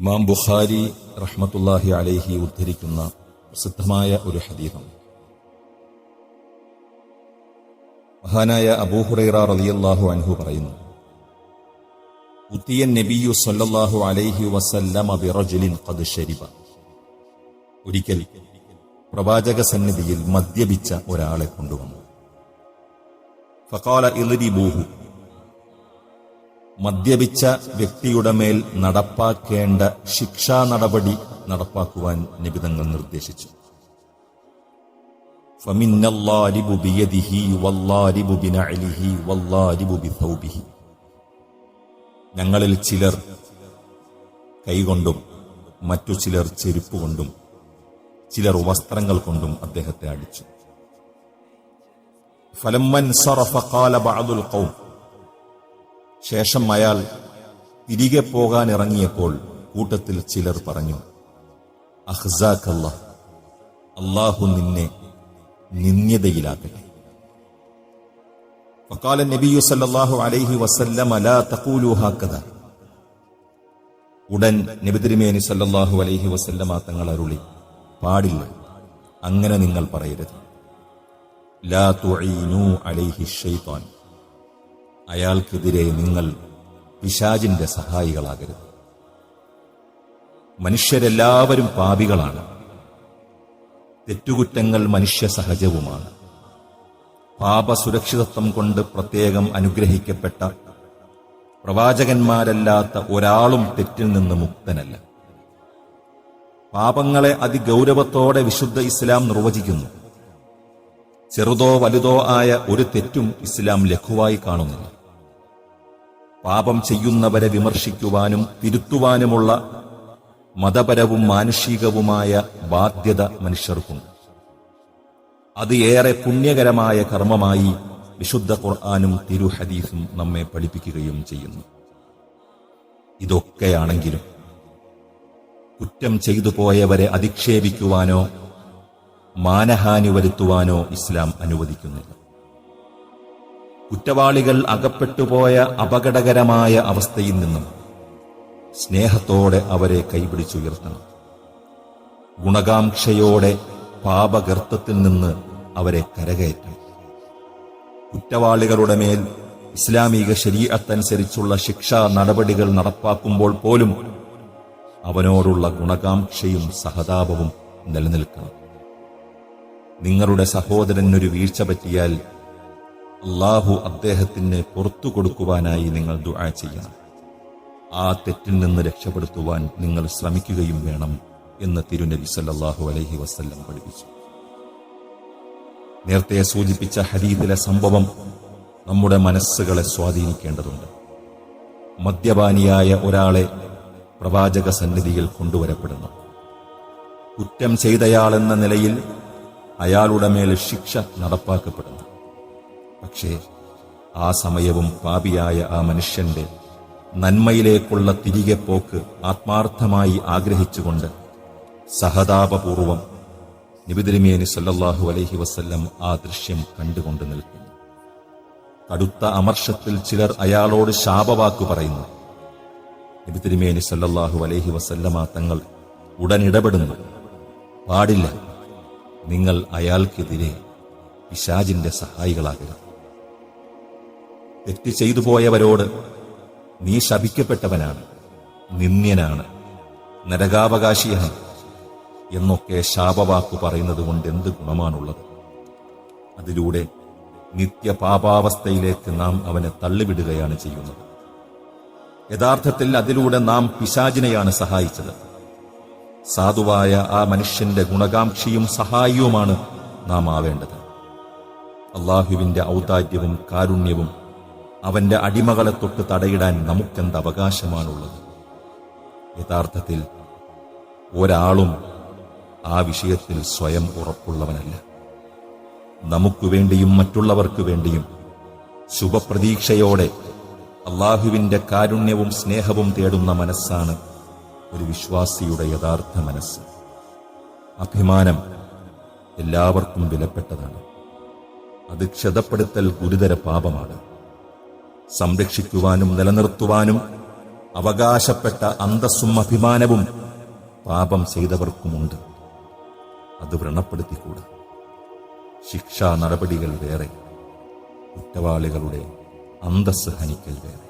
ഇമാം ബുഖാരി റഹ്മത്തുല്ലാഹി അലൈഹി ഉദ്ധരിക്കുന്ന പ്രസിദ്ധമായ ഒരു ഹദീഥം മഹാനായ അബൂഹുറൈറ റളിയല്ലാഹു അൻഹു പറയുന്നു ഉത്തിയൻ നബിയു സല്ലല്ലാഹു അലൈഹി വസല്ലമ ബിറജുലിൻ ഖദ് ശരിബ. ഒരിക്കൽ പ്രവാചക സന്നിധിയിൽ മദ്യപിച്ച ഒരാളെ കൊണ്ടുവന്നു. ഫഖാല ഇളിരിബൂഹു മദ്യപിച്ച വ്യക്തിയുടെ മേൽ നടപ്പാക്കേണ്ട ശിക്ഷാ നടപടി നടപ്പാക്കുവാൻ നിബിതങ്ങൾ നിർദ്ദേശിച്ചു. ഞങ്ങളിൽ ചിലർ കൈകൊണ്ടും മറ്റു ചിലർ ചെരുപ്പ് കൊണ്ടും ചിലർ വസ്ത്രങ്ങൾ കൊണ്ടും അദ്ദേഹത്തെ അടിച്ചു. ഫലമ്മൻ സറഫ ബഅദുൽ ഖൗം. ശേഷം അയാൾ തിരികെ പോകാൻ ഇറങ്ങിയപ്പോൾ കൂട്ടത്തിൽ ചിലർ പറഞ്ഞു അഹ്സാഖല്ല അള്ളാഹു നിന്നെ നിന്ദ്യതയിലാക്കട്ടെ. النبي നബിയു സല്ലല്ലാഹു അലൈഹി വസല്ലമ ലാ തഖൂലു هكذا ഉടൻ നബി തിരുമേനി സല്ലല്ലാഹു അലൈഹി വസല്ലമ തങ്ങൾ അരുളി പാടില്ല അങ്ങനെ നിങ്ങൾ പറയരുത്. ലാ തുഈനു അലൈഹി ഷൈത്താൻ. അയാൾക്കെതിരെ നിങ്ങൾ പിശാജിന്റെ സഹായികളാകരുത്. മനുഷ്യരെല്ലാവരും പാപികളാണ്. തെറ്റുകുറ്റങ്ങൾ മനുഷ്യ സഹജവുമാണ്. പാപസുരക്ഷിതത്വം കൊണ്ട് പ്രത്യേകം അനുഗ്രഹിക്കപ്പെട്ട പ്രവാചകന്മാരല്ലാത്ത ഒരാളും തെറ്റിൽ നിന്ന് മുക്തനല്ല. പാപങ്ങളെ അതിഗൗരവത്തോടെ വിശുദ്ധ ഇസ്ലാം നിർവചിക്കുന്നു. ചെറുതോ വലുതോ ആയ ഒരു തെറ്റും ഇസ്ലാം ലഘുവായി കാണുന്നില്ല. പാപം ചെയ്യുന്നവരെ വിമർശിക്കുവാനും തിരുത്തുവാനുമുള്ള മതപരവും മാനുഷികവുമായ ബാധ്യത മനുഷ്യർക്കുണ്ട് അത് ഏറെ പുണ്യകരമായ കർമ്മമായി വിശുദ്ധ ഖുർആാനും തിരുഹദീസും നമ്മെ പഠിപ്പിക്കുകയും ചെയ്യുന്നു. ഇതൊക്കെയാണെങ്കിലും കുറ്റം ചെയ്തു പോയവരെ അധിക്ഷേപിക്കുവാനോ മാനഹാനി വരുത്തുവാനോ ഇസ്ലാം അനുവദിക്കുന്നില്ല. കുറ്റവാളികൾ അകപ്പെട്ടുപോയ അപകടകരമായ അവസ്ഥയിൽ നിന്നും സ്നേഹത്തോടെ അവരെ കൈപിടിച്ചുയർത്തണം. ഗുണകാംക്ഷയോടെ പാപഗർത്തത്തിൽ നിന്ന് അവരെ കരകയറ്റണം. കുറ്റവാളികളുടെ മേൽ ഇസ്ലാമിക ശരീരത്തനുസരിച്ചുള്ള ശിക്ഷാ നടപടികൾ നടപ്പാക്കുമ്പോൾ പോലും അവനോടുള്ള ഗുണകാംക്ഷയും സഹതാപവും നിലനിൽക്കണം. നിങ്ങളുടെ സഹോദരനൊരു വീഴ്ച പറ്റിയാൽ അള്ളാഹു അദ്ദേഹത്തിന് പുറത്തു കൊടുക്കുവാനായി നിങ്ങൾ ദുആ ചെയ്യണം. ആ തെറ്റിൽ നിന്ന് രക്ഷപ്പെടുത്തുവാൻ നിങ്ങൾ ശ്രമിക്കുകയും വേണം എന്ന് തിരുനബി സല്ലാഹു അലൈഹി വസ്ല്ലം പഠിപ്പിച്ചു. നേരത്തെ സൂചിപ്പിച്ച ഹരീതിലെ സംഭവം നമ്മുടെ മനസ്സുകളെ സ്വാധീനിക്കേണ്ടതുണ്ട്. മദ്യപാനിയായ ഒരാളെ പ്രവാചക സന്നിധിയിൽ കൊണ്ടുവരപ്പെടുന്നു. കുറ്റം ചെയ്തയാളെന്ന നിലയിൽ അയാളുടെ മേൽ ശിക്ഷ നടപ്പാക്കപ്പെടുന്നു. പക്ഷേ ആ സമയവും പാപിയായ ആ മനുഷ്യന്റെ നന്മയിലേക്കുള്ള തിരികെ പോക്ക് ആത്മാർത്ഥമായി ആഗ്രഹിച്ചുകൊണ്ട് സഹതാപപൂർവം നിബിതിരിമേനി സല്ലാഹു അലഹി വസ്ല്ലം ആ ദൃശ്യം കണ്ടുകൊണ്ട് നിൽക്കുന്നു. കടുത്ത അമർഷത്തിൽ ചിലർ അയാളോട് ശാപവാക്കു പറയുന്നു. നിബിദിരിമേനി സല്ലാഹു അലഹി വസല്ലമ തങ്ങൾ ഉടനിടപെടുന്നു പാടില്ല നിങ്ങൾ അയാൾക്കെതിരെ പിശാജിന്റെ സഹായികളാകരുത്. തെറ്റ് ചെയ്തു പോയവരോട് നീ ശപിക്കപ്പെട്ടവനാണ് നിന്ദ്യനാണ് നരകാവകാശിയാണ് എന്നൊക്കെ ശാപവാക്കു പറയുന്നത് കൊണ്ട് എന്ത് ഗുണമാണുള്ളത്? അതിലൂടെ നിത്യപാപാവസ്ഥയിലേക്ക് നാം അവനെ തള്ളിവിടുകയാണ് ചെയ്യുന്നത്. യഥാർത്ഥത്തിൽ അതിലൂടെ നാം പിശാചിനെയാണ് സഹായിച്ചത്. സാധുവായ ആ മനുഷ്യന്റെ ഗുണകാംക്ഷിയും സഹായിയുമാണ് നാം ആവേണ്ടത്. അള്ളാഹുവിന്റെ ഔദാര്യവും കാരുണ്യവും അവന്റെ അടിമകളെ തൊട്ട് തടയിടാൻ നമുക്കെന്ത് അവകാശമാണുള്ളത് യഥാർത്ഥത്തിൽ ഒരാളും ആ വിഷയത്തിൽ സ്വയം ഉറപ്പുള്ളവനല്ല. നമുക്കു വേണ്ടിയും മറ്റുള്ളവർക്കു വേണ്ടിയും ശുഭപ്രതീക്ഷയോടെ അള്ളാഹുവിന്റെ കാരുണ്യവും സ്നേഹവും തേടുന്ന മനസ്സാണ് ഒരു വിശ്വാസിയുടെ യഥാർത്ഥ മനസ്സ്. അഭിമാനം എല്ലാവർക്കും വിലപ്പെട്ടതാണ്. അത് ക്ഷതപ്പെടുത്തൽ ഗുരുതര പാപമാണ്. സംരക്ഷിക്കുവാനും നിലനിർത്തുവാനും അവകാശപ്പെട്ട അന്തസ്സും അഭിമാനവും പാപം ചെയ്തവർക്കുമുണ്ട്. അത് വ്രണപ്പെടുത്തിക്കൂടാ. ശിക്ഷാ നടപടികൾ വേറെ കുറ്റവാളികളുടെ അന്തസ് ഹനിക്കൽ വേറെ.